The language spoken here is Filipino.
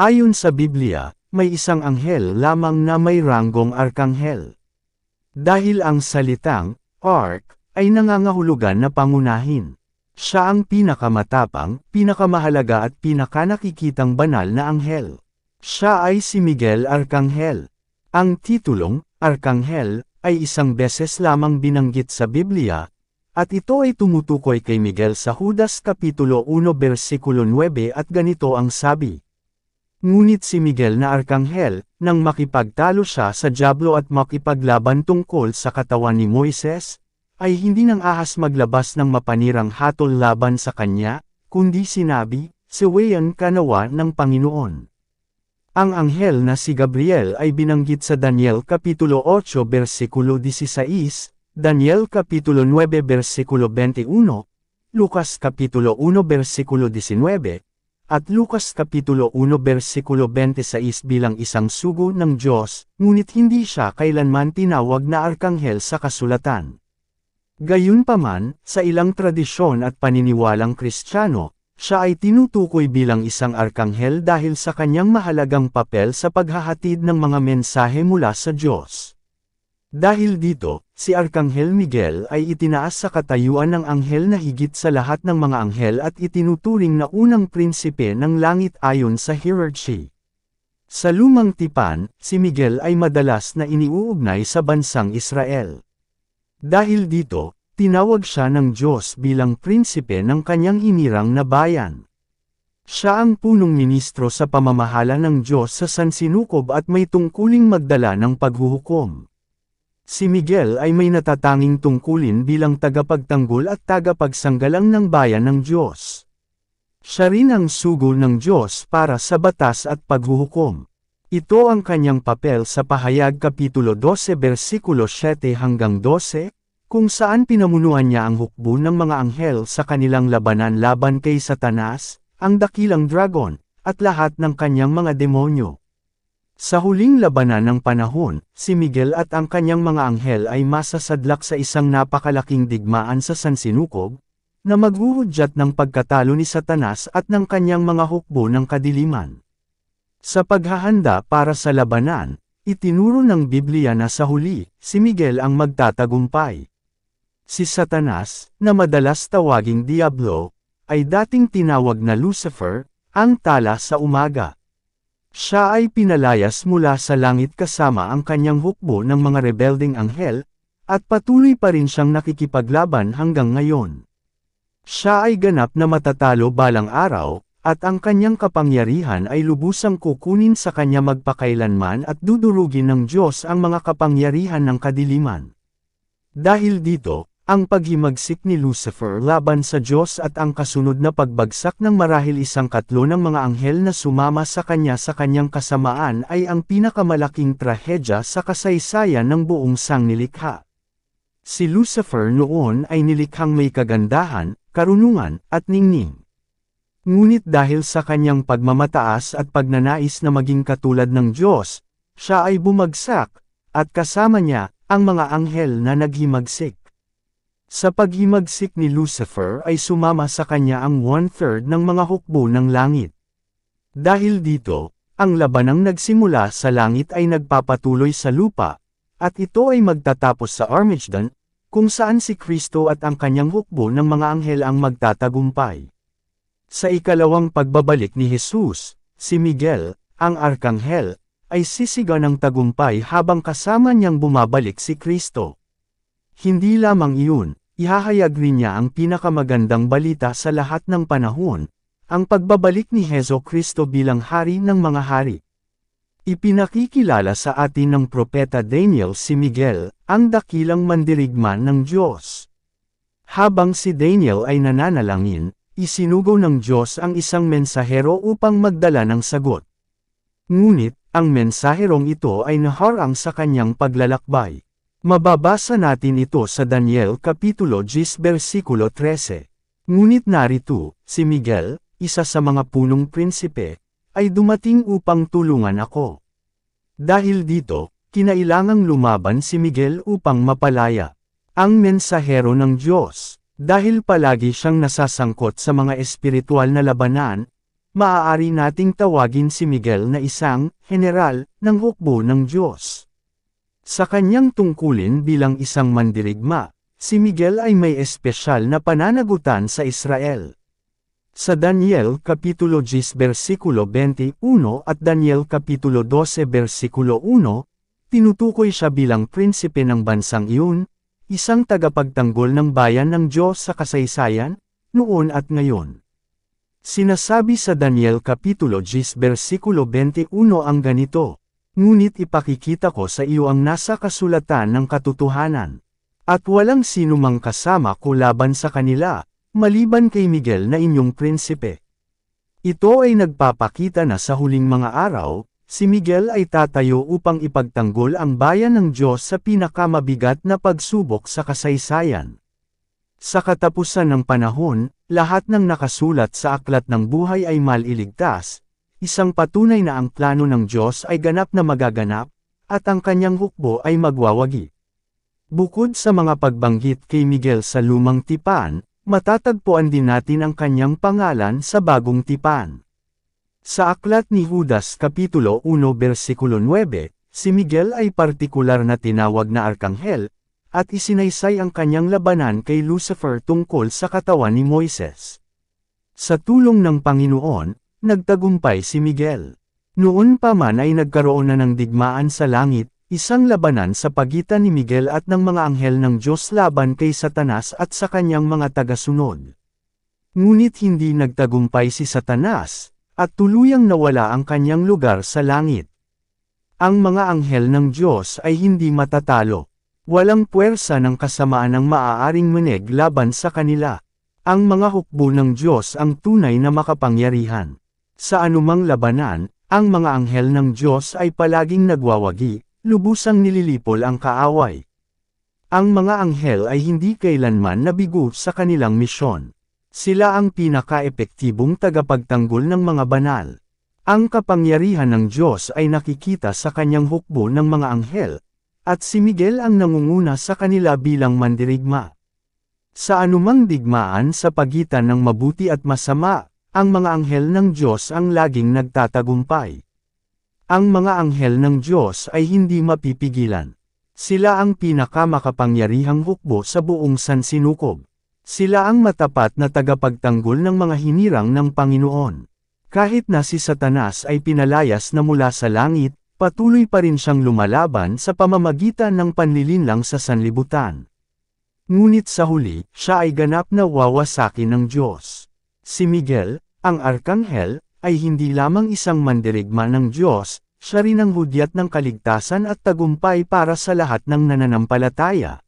Ayon sa Biblia, may isang anghel lamang na may ranggong arkanghel. Dahil ang salitang, ark, ay nangangahulugan na pangunahin. Siya ang pinakamatapang, pinakamahalaga at pinakanakikitang banal na anghel. Siya ay si Miguel Arcangel. Ang titulong, Arkanghel, ay isang beses lamang binanggit sa Biblia, at ito ay tumutukoy kay Miguel sa Judas Kapitulo 1 versikulo 9 at ganito ang sabi. Ngunit si Miguel na Arkanghel, nang makipagtalo siya sa Diablo at makipaglaban tungkol sa katawan ni Moises, ay hindi nang ahas maglabas ng mapanirang hatol laban sa kanya, kundi sinabi, Siwayan kanawa ng Panginoon. Ang anghel na si Gabriel ay binanggit sa Daniel Kapitulo 8 versikulo 16, Daniel Kapitulo 9 versikulo 21, Lucas Kapitulo 1 versikulo 19, at Lucas Kapitulo 1 versikulo 26 bilang isang sugo ng Diyos, ngunit hindi siya kailanman tinawag na arkanghel sa kasulatan. Gayunpaman, sa ilang tradisyon at paniniwalang Kristiyano, siya ay tinutukoy bilang isang arkanghel dahil sa kanyang mahalagang papel sa paghahatid ng mga mensahe mula sa Diyos. Dahil dito, si Arkanghel Miguel ay itinaas sa katayuan ng anghel na higit sa lahat ng mga anghel at itinuturing na unang prinsipe ng langit ayon sa hierarchy. Sa lumang tipan, si Miguel ay madalas na iniuugnay sa bansang Israel. Dahil dito, Tinawag siya ng Diyos bilang prinsipe ng kanyang inirang na bayan. Siya ang punong ministro sa pamamahala ng Diyos sa sansinukob at may tungkuling magdala ng paghuhukom. Si Miguel ay may natatanging tungkulin bilang tagapagtanggol at tagapagsanggalang ng bayan ng Diyos. Siya rin ang sugo ng Diyos para sa batas at paghuhukom. Ito ang kanyang papel sa pahayag Kapitulo 12 versikulo 7 hanggang 12, kung saan pinamunuan niya ang hukbo ng mga anghel sa kanilang labanan laban kay Satanas, ang dakilang dragon, at lahat ng kanyang mga demonyo. Sa huling labanan ng panahon, si Miguel at ang kanyang mga anghel ay masasadlak sa isang napakalaking digmaan sa Sansinukob, na maghuhudyat ng pagkatalo ni Satanas at ng kanyang mga hukbo ng kadiliman. Sa paghahanda para sa labanan, itinuro ng Biblia na sa huli, si Miguel ang magtatagumpay. Si Satanas, na madalas tawaging Diablo, ay dating tinawag na Lucifer, ang tala sa umaga. Siya ay pinalayas mula sa langit kasama ang kanyang hukbo ng mga rebelding anghel, at patuloy pa rin siyang nakikipaglaban hanggang ngayon. Siya ay ganap na matatalo balang araw, at ang kanyang kapangyarihan ay lubusang kukunin sa kanya magpakailanman at dudurugin ng Diyos ang mga kapangyarihan ng kadiliman. Dahil dito, ang paghimagsik ni Lucifer laban sa Diyos at ang kasunod na pagbagsak ng marahil isang katlo ng mga anghel na sumama sa kanya sa kanyang kasamaan ay ang pinakamalaking trahedya sa kasaysayan ng buong sangnilikha. Si Lucifer noon ay nilikhang may kagandahan, karunungan, at ningning. Ngunit dahil sa kanyang pagmamataas at pagnanais na maging katulad ng Diyos, siya ay bumagsak, at kasama niya, ang mga anghel na naghimagsik. Sa paghimagsik ni Lucifer ay sumama sa kanya ang one-third ng mga hukbo ng langit. Dahil dito, ang labanang nagsimula sa langit ay nagpapatuloy sa lupa, at ito ay magtatapos sa Armageddon, kung saan si Kristo at ang kanyang hukbo ng mga anghel ang magtatagumpay. Sa ikalawang pagbabalik ni Jesus, si Miguel, ang arkanghel, ay sisiga ng tagumpay habang kasama niyang bumabalik si Kristo. Hindi lamang iyon, Ihahayag rin niya ang pinakamagandang balita sa lahat ng panahon, ang pagbabalik ni Heso Kristo bilang hari ng mga hari. Ipinakikilala sa atin ng propeta Daniel si Miguel, ang dakilang mandirigman ng Diyos. Habang si Daniel ay nananalangin, isinugo ng Diyos ang isang mensahero upang magdala ng sagot. Ngunit, ang mensaherong ito ay naharang sa kanyang paglalakbay. Mababasa natin ito sa Daniel Kapitulo 10 versikulo 13. Ngunit narito, si Miguel, isa sa mga punong prinsipe, ay dumating upang tulungan ako. Dahil dito, kinailangang lumaban si Miguel upang mapalaya. Ang mensahero ng Diyos, dahil palagi siyang nasasangkot sa mga espiritual na labanan, maaari nating tawagin si Miguel na isang general ng hukbo ng Diyos. Sa kanyang tungkulin bilang isang mandirigma, si Miguel ay may espesyal na pananagutan sa Israel. Sa Daniel Kapitulo 10 versikulo 21 at Daniel Kapitulo 12 versikulo 1, tinutukoy siya bilang prinsipe ng bansang iyon, isang tagapagtanggol ng bayan ng Diyos sa kasaysayan, noon at ngayon. Sinasabi sa Daniel Kapitulo 10 versikulo 21 ang ganito, Ngunit ipakikita ko sa iyo ang nasa kasulatan ng katotohanan. At walang sinumang kasama ko laban sa kanila, maliban kay Miguel na inyong prinsipe. Ito ay nagpapakita na sa huling mga araw, si Miguel ay tatayo upang ipagtanggol ang bayan ng Diyos sa pinakamabigat na pagsubok sa kasaysayan. Sa katapusan ng panahon, lahat ng nakasulat sa aklat ng buhay ay maliligtas, isang patunay na ang plano ng Diyos ay ganap na magaganap, at ang kanyang hukbo ay magwawagi. Bukod sa mga pagbanggit kay Miguel sa lumang tipan, matatagpuan din natin ang kanyang pangalan sa bagong tipan. Sa aklat ni Judas Kapitulo 1 versikulo 9, si Miguel ay partikular na tinawag na arkanghel, at isinaysay ang kanyang labanan kay Lucifer tungkol sa katawan ni Moises. Sa tulong ng Panginoon, nagtagumpay si Miguel. Noon pa man ay nagkaroon na ng digmaan sa langit, isang labanan sa pagitan ni Miguel at ng mga anghel ng Diyos laban kay Satanas at sa kanyang mga tagasunod. Ngunit hindi nagtagumpay si Satanas, at tuluyang nawala ang kanyang lugar sa langit. Ang mga anghel ng Diyos ay hindi matatalo. Walang puwersa ng kasamaan ang maaaring manig laban sa kanila. Ang mga hukbo ng Diyos ang tunay na makapangyarihan. Sa anumang labanan, ang mga anghel ng Diyos ay palaging nagwawagi, lubusang nililipol ang kaaway. Ang mga anghel ay hindi kailanman nabigo sa kanilang misyon. Sila ang pinaka-epektibong tagapagtanggol ng mga banal. Ang kapangyarihan ng Diyos ay nakikita sa kanyang hukbo ng mga anghel, at si Miguel ang nangunguna sa kanila bilang mandirigma. Sa anumang digmaan sa pagitan ng mabuti at masama, ang mga anghel ng Diyos ang laging nagtatagumpay. Ang mga anghel ng Diyos ay hindi mapipigilan. Sila ang pinakamakapangyarihang hukbo sa buong sansinukob. Sila ang matapat na tagapagtanggol ng mga hinirang ng Panginoon. Kahit na si Satanas ay pinalayas na mula sa langit, patuloy pa rin siyang lumalaban sa pamamagitan ng panlilinlang sa sanlibutan. Ngunit sa huli, siya ay ganap na wawasakin ng Diyos. Si Miguel, ang Arkanghel, ay hindi lamang isang mandirigma ng Diyos, siya rin ang hudyat ng kaligtasan at tagumpay para sa lahat ng nananampalataya.